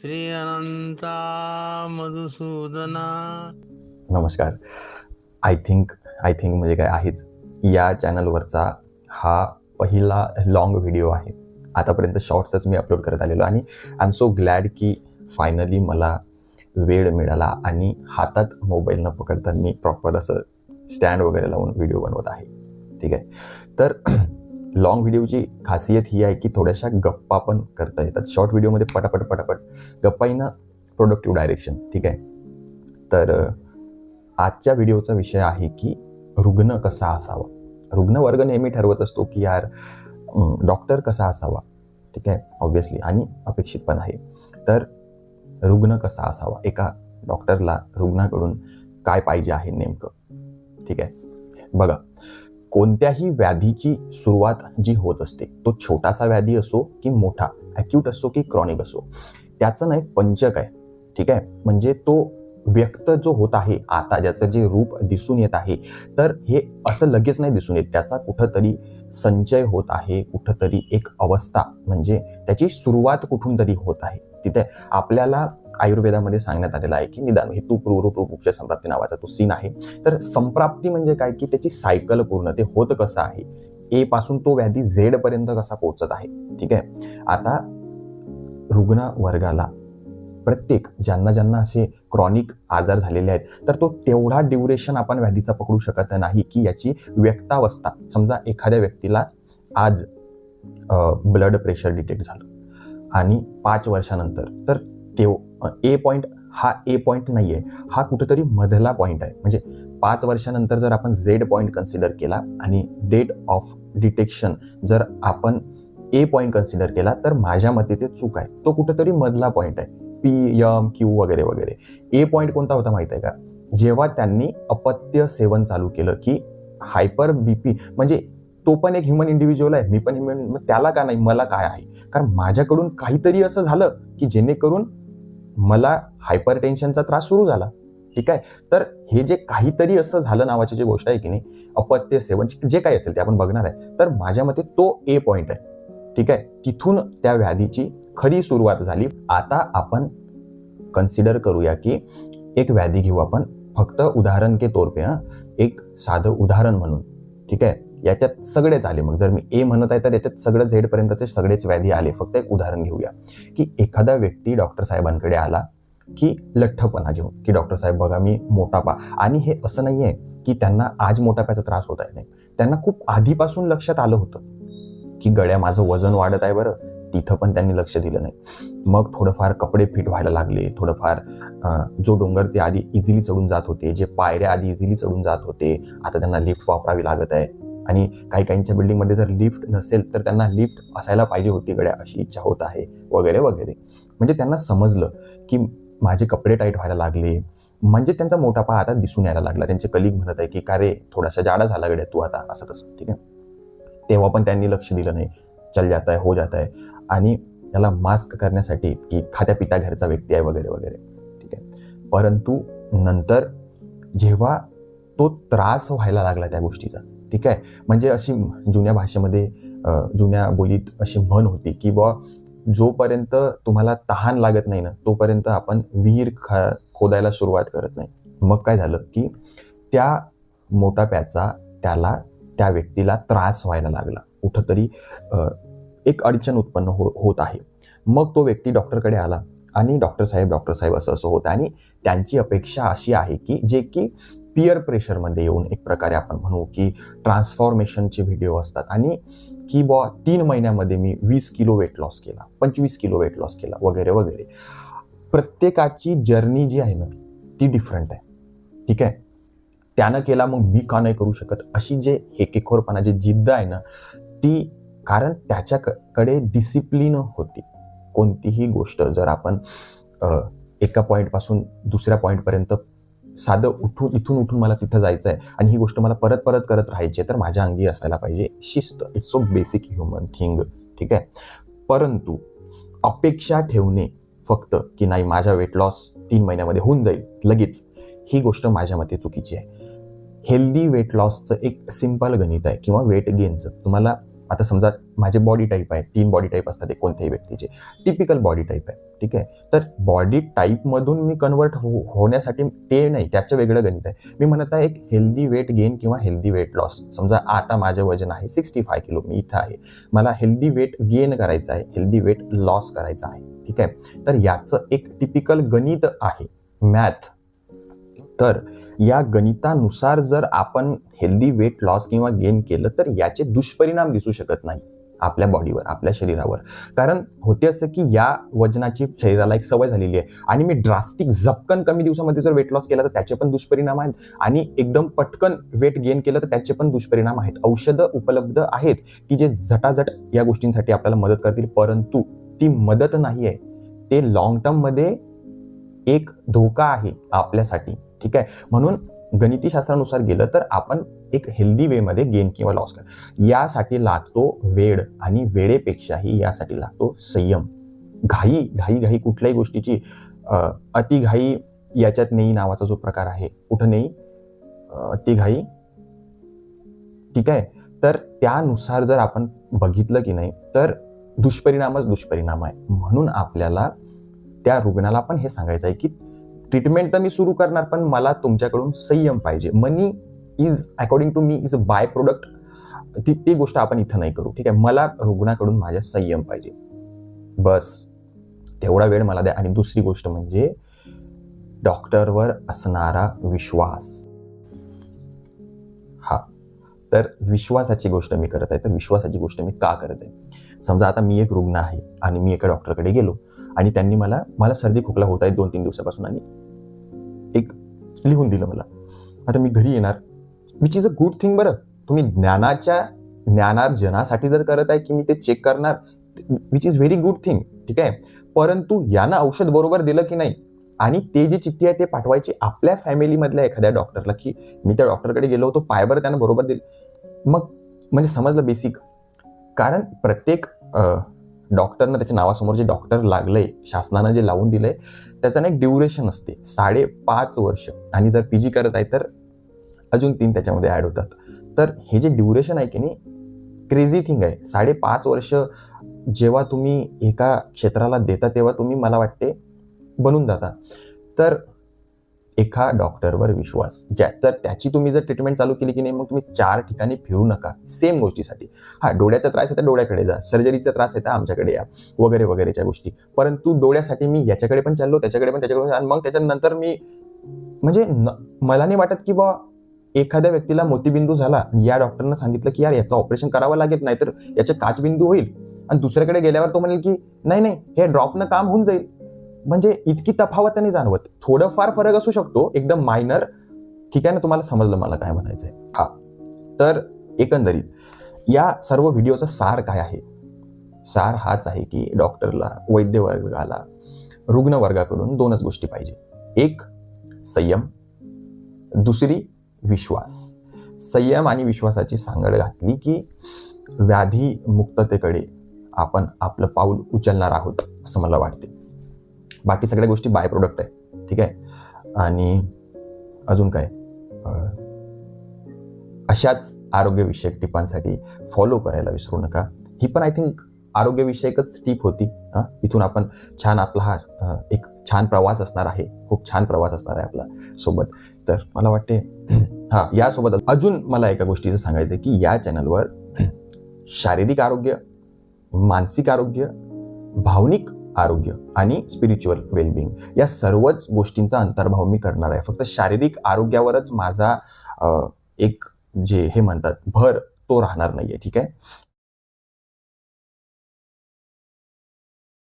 श्री अनंता मधुसूदना. नमस्कार. I think I think म्हणजे काय आहेच. या चॅनलवरचा हा पहिला लाँग व्हिडिओ आहे. आतापर्यंत शॉर्ट्सच मी अपलोड करत आलेलो आणि आय एम सो ग्लॅड की फायनली मला वेळ मिळाला आणि हातात मोबाईल न पकडता मी प्रॉपर असं स्टँड वगैरे लावून व्हिडिओ बनवत आहे. ठीक आहे? तर लाँग व्हिडिओची खासियत ही आहे की थोड्याशा गप्पा पण करता येतात. शॉर्ट व्हिडिओमध्ये पटापट पटापट गप्पा गप्पाईनं प्रोडक्टिव्ह डायरेक्शन ठीक आहे? तर आजच्या व्हिडिओचा विषय आहे की रुग्ण कसा असावा? रुग्णवर्ग नेहमी ठरवत असतो की यार डॉक्टर कसा असावा? ठीक आहे? ऑब्व्हियसली आणि अपेक्षित पण आहे. तर रुग्ण कसा असावा? एका डॉक्टरला रुग्णाकडून काय पाहिजे आहे नेमकं? ठीक आहे? बघा कोणत्याही व्याधीची सुरुवात जी होत असते तो छोटासा व्याधी असो की मोठा ॲक्यूट असो की क्रॉनिक असो त्याचं ना एक पंचक आहे. ठीक आहे? म्हणजे तो व्यक्त जो होत आहे आता ज्याचं जे रूप दिसून येत आहे तर हे असं लगेच नाही दिसून येत. त्याचा कुठंतरी संचय होत आहे कुठंतरी एक अवस्था म्हणजे त्याची सुरुवात कुठून तरी होत आहे. तिथे आपल्याला आयुर्वेदामध्ये सांगण्यात आलेलं आहे की निदान हे तू पूर्वरूप रूप उपचार संप्राप्ती नावाचा तो सीन आहे. तर संप्राप्ती म्हणजे काय? की त्याची सायकल पूर्ण ते होत कसं आहे? ए पासून तो व्याधी झेड पर्यंत कसा पोहोचत आहे? ठीक आहे? आता रुग्ण वर्गाला प्रत्येक ज्यांना ज्यांना असे क्रॉनिक आजार झालेले आहेत तर तो तेवढा ड्युरेशन आपण व्याधीचा पकडू शकत नाही की याची व्यक्तावस्था. समजा एखाद्या व्यक्तीला आज ब्लड प्रेशर डिटेक्ट झालं आणि पाच वर्षानंतर तर तेव ए पॉईंट हा ए पॉईंट नाही आहे हा कुठेतरी मधला पॉईंट आहे. म्हणजे पाच वर्षानंतर जर आपण झेड पॉईंट कन्सिडर केला आणि डेट ऑफ डिटेक्शन जर आपण ए पॉईंट कन्सिडर केला तर माझ्या मते ते चूक आहे. तो कुठेतरी मधला पॉईंट आहे. पी यम क्यू वगैरे वगैरे. ए पॉईंट कोणता होता माहिती आहे का? जेव्हा त्यांनी अपत्य सेवन चालू केलं की हायपर बीपी म्हणजे तो पण एक ह्युमन इंडिव्हिज्युअल आहे मी पण ह्युमन मग त्याला का नाही मला काय आहे? कारण माझ्याकडून काहीतरी असं झालं की जेणेकरून मला हायपर टेन्शनचा त्रास सुरू झाला. ठीक आहे? तर हे जे काहीतरी असं झालं नावाची जी गोष्ट आहे की नाही अपत्य सेवन जे काही असेल ते आपण बघणार आहे. तर माझ्या मते तो ए पॉईंट आहे. ठीक आहे? तिथून त्या व्याधीची खरी सुरुवात झाली. आता आपण कन्सिडर करूया की एक व्याधी घेऊ आपण. फक्त उदाहरण के तौर पे हां. एक साधं उदाहरण म्हणून. ठीक आहे? याच्यात सगळेच आले मग. जर मी ए म्हणत आहे तर याच्यात सगळं झेडपर्यंतचे सगळेच व्याधी आले. फक्त एक उदाहरण घेऊया. की एखादा व्यक्ती डॉक्टर साहेबांकडे आला की लठ्ठपणा घेऊन. की डॉक्टर साहेब बघा मी मोटापा आणि हे असं नाही आहे की त्यांना आज मोटाप्याचा त्रास होत आहे. नाही त्यांना खूप आधीपासून लक्षात आलं होतं. की गड्या माझं वजन वाढत आहे बरं. तिथं पण त्यांनी लक्ष दिलं नाही. मग थोडंफार कपडे फिट व्हायला लागले. थोडंफार जो डोंगर ते आधी इझिली चढून जात होते जे पायऱ्या आधी इझिली चढून जात होते आता त्यांना लिफ्ट वापरावी लागत आहे. आणि काही काहींच्या बिल्डिंगमध्ये जर लिफ्ट नसेल तर त्यांना लिफ्ट असायला पाहिजे होती गड्या अशी इच्छा होत आहे. वगैरे वगैरे. म्हणजे त्यांना समजलं की माझे कपडे टाईट व्हायला लागले. म्हणजे त्यांचा मोठापा आता दिसून यायला लागला. त्यांचे कलिग म्हणत आहे की का रे थोडासा जाडा झाला गड्या तू आता? असं तसं. ठीक आहे? तेव्हा पण त्यांनी लक्ष दिलं नाही. चल जात आहे हो जात आहे आणि त्याला मास्क करण्यासाठी की खात्या पिता घरचा व्यक्ती आहे वगैरे वगैरे. ठीक आहे. परंतु नंतर जेव्हा तो त्रास व्हायला लागला त्या गोष्टीचा ठीक आहे. म्हणजे अशी जुन्या भाषेमध्ये जुन्या बोलीत अशी म्हण होती की बा जोपर्यंत तुम्हाला तहान लागत नाही ना तोपर्यंत आपण विहीर खा खोदायला सुरुवात करत नाही. मग काय झालं की त्या मोटाप्याचा त्याला त्या व्यक्तीला त्रास व्हायला लागला. कुठंतरी एक अडचण उत्पन्न हो होत आहे. मग तो व्यक्ती डॉक्टरकडे आला आणि डॉक्टर साहेब डॉक्टर साहेब असं असं होतं आणि त्यांची अपेक्षा अशी आहे की जे की पियर प्रेशरमध्ये येऊन एक प्रकारे आपण म्हणू की ट्रान्सफॉर्मेशनचे व्हिडिओ असतात आणि की बॉ तीन महिन्यामध्ये मी वीस किलो वेट लॉस केला पंचवीस किलो वेट लॉस केला वगैरे वगैरे. प्रत्येकाची जर्नी जी आहे ना ती डिफरंट आहे. ठीक आहे? त्यानं केला मग मी का नाही करू शकत? अशी जे हेकेखोरपणा जे जिद्द आहे ना ती कारण त्याच्याकडे डिसिप्लिन होती. कोणतीही गोष्ट जर आपण एका पॉईंटपासून दुसऱ्या पॉईंटपर्यंत साधं उठून इथून उठून मला तिथं जायचं आहे आणि ही गोष्ट मला परत परत करत राहायची आहे तर माझ्या अंगी असायला पाहिजे. शिस्त. It's so basic human thing ठीक आहे? परंतु अपेक्षा ठेवणे फक्त की नाही माझा वेट लॉस तीन महिन्यामध्ये होऊन जाईल लगेच. ही गोष्ट माझ्या मते चुकीची आहे. हेल्दी वेट लॉसचं एक सिंपल गणित आहे किंवा वेट गेनचं. तुम्हाला आता समजा माझे बॉडी टाईप आहे तीन बॉडी टाईप असतात एक कोणत्याही व्यक्तीचे. टिपिकल बॉडी टाईप आहे ठीक आहे? तर बॉडी टाईपमधून मी कन्वर्ट हो होण्यासाठी ते नाही त्याचं वेगळं गणित आहे. मी म्हणत आहे एक हेल्दी वेट गेन किंवा हेल्दी वेट लॉस. समजा आता माझं वजन आहे सिक्स्टी फाय किलो मी इथं आहे. मला हेल्दी वेट गेन करायचं आहे हेल्दी वेट लॉस करायचं आहे ठीक आहे? तर याचं एक टिपिकल गणित आहे मॅथ. तर या गणितानुसार जर आपण हेल्दी वेट लॉस किंवा गेन केलं तर याचे दुष्परिणाम दिसू शकत नाही आपल्या बॉडीवर आपल्या शरीरावर. कारण होते असं की या वजनाची शरीराला एक सवय झालेली आहे आणि मी ड्रास्टिक झपकन कमी दिवसामध्ये जर वेट लॉस केला तर त्याचे पण दुष्परिणाम आहेत. आणि एकदम पटकन वेट गेन केलं तर त्याचे पण दुष्परिणाम आहेत. औषधं उपलब्ध आहेत की जे झटाझट या गोष्टींसाठी आपल्याला मदत करतील परंतु ती मदत नाही आहे. ते लॉंग टर्ममध्ये एक धोका आहे आपल्यासाठी. ठीक आहे? म्हणून गणितीशास्त्रानुसार गेलं तर आपण एक हेल्दी वेमध्ये गेन किंवा लॉस कर. यासाठी लागतो वेळ आणि वेळेपेक्षाही यासाठी लागतो संयम. घाई घाई घाई कुठल्याही गोष्टीची अतिघाई याच्यात नेई नावाचा जो प्रकार आहे कुठं नेई अ, अतिघाई. ठीक आहे? तर त्यानुसार जर आपण बघितलं की नाही तर दुष्परिणामच दुष्परिणाम आहे. म्हणून आपल्याला त्या रुग्णाला पण हे सांगायचं आहे की ट्रीटमेंट तर मी सुरू करणार पण मला तुमच्याकडून संयम पाहिजे. Money is according to me is a byproduct ती ती गोष्ट आपण इथं नाही करू. ठीक आहे? मला रुग्णाकडून माझ्या संयम पाहिजे. बस. तेवढा वेळ मला द्या. आणि दुसरी गोष्ट म्हणजे डॉक्टरवर असणारा विश्वास. हा. तर विश्वासाची गोष्ट मी करत आहे. तर विश्वासाची गोष्ट मी का करत आहे? समजा आता मी एक रुग्ण आहे आणि मी एका डॉक्टरकडे गेलो आणि त्यांनी मला मला सर्दी खोकला होत आहे दोन तीन दिवसापासून आणि लिहून दिलं मला. आता मी घरी येणार. Which is a good thing बरं. तुम्ही ज्ञानाच्या ज्ञानार्जनासाठी जर करत आहे की मी ते चेक करणार which is very good thing ठीक आहे? परंतु यानं औषध बरोबर दिलं की नाही? आणि ते जी चिठ्ठी आहे ते पाठवायची आपल्या फॅमिलीमधल्या एखाद्या डॉक्टरला की मी त्या डॉक्टरकडे गेलो होतो पायबर त्यानं बरोबर दिली. मग म्हणजे समजलं बेसिक कारण प्रत्येक डॉक्टरनं त्याच्या नावासमोर जे डॉक्टर लागलंय शासनानं जे लावून दिलंय त्याचं ना एक ड्युरेशन असते साडेपाच वर्ष. आणि जर पी जी करत आहे तर अजून तीन त्याच्यामध्ये ॲड होतात. तर हे जे ड्युरेशन आहे की नाही क्रेझी थिंग आहे. साडेपाच वर्ष जेव्हा तुम्ही एका क्षेत्राला देता तेव्हा तुम्ही मला वाटते बनून जाता. तर एका डॉक्टरवर विश्वास. ज्या तर त्याची तुम्ही जर ट्रीटमेंट चालू केली की नाही मग तुम्ही चार ठिकाणी फिरू नका. सेम गोष्टीसाठी. हा डोळ्याचा त्रास आहे तर डोळ्याकडे जा. सर्जरीचा त्रास आहे तर आमच्याकडे या. वगैरे वगैरेच्या गोष्टी. परंतु डोळ्यासाठी मी याच्याकडे पण चाललो त्याच्याकडे पण त्याच्याकडे आणि मग त्याच्यानंतर मी म्हणजे न- मला नाही वाटत की बा एखाद्या व्यक्तीला मोतीबिंदू झाला. या डॉक्टरनं सांगितलं की यार याचं ऑपरेशन करावं लागेल नाही तर याचे काचबिंदू होईल. आणि दुसऱ्याकडे गेल्यावर तो म्हणेल की नाही नाही हे ड्रॉपनं काम होऊन जाईल. म्हणजे इतकी तफावत त्यांनी जाणवत. थोडंफार फरक असू शकतो एकदम मायनर ठीक आहे ना तुम्हाला समजलं मला काय म्हणायचंय. हा. तर एकंदरीत या सर्व व्हिडिओचा सार काय आहे? सार हाच आहे की डॉक्टरला वैद्य वर्गाला दोनच गोष्टी पाहिजे. एक संयम. दुसरी विश्वास. संयम आणि विश्वासाची सांगड घातली की व्याधी मुक्ततेकडे आपण आपलं पाऊल उचलणार आहोत असं मला वाटते बाकी सगळ्या गोष्टी बाय प्रोडक्ट आहे. ठीक आहे? आणि अजून काय? अशाच आरोग्यविषयक टिपांसाठी फॉलो करायला विसरू नका. ही पण आय थिंक आरोग्यविषयकच टीप होती. हां इथून आपण छान आपला हा एक छान प्रवास असणार आहे. खूप छान प्रवास असणार आहे आपला सोबत. तर मला वाटते हां यासोबत अजून मला एका गोष्टीचं सांगायचं आहे की या चॅनलवर शारीरिक आरोग्य मानसिक आरोग्य भावनिक आरोग्य आणि स्पिरिच्युअल वेलबिंग या सर्वच गोष्टींचा अंतर्भाव मी करणार आहे. फक्त शारीरिक आरोग्यावरच माझा एक जे हे म्हणतात भर तो राहणार नाहीये ठीक आहे?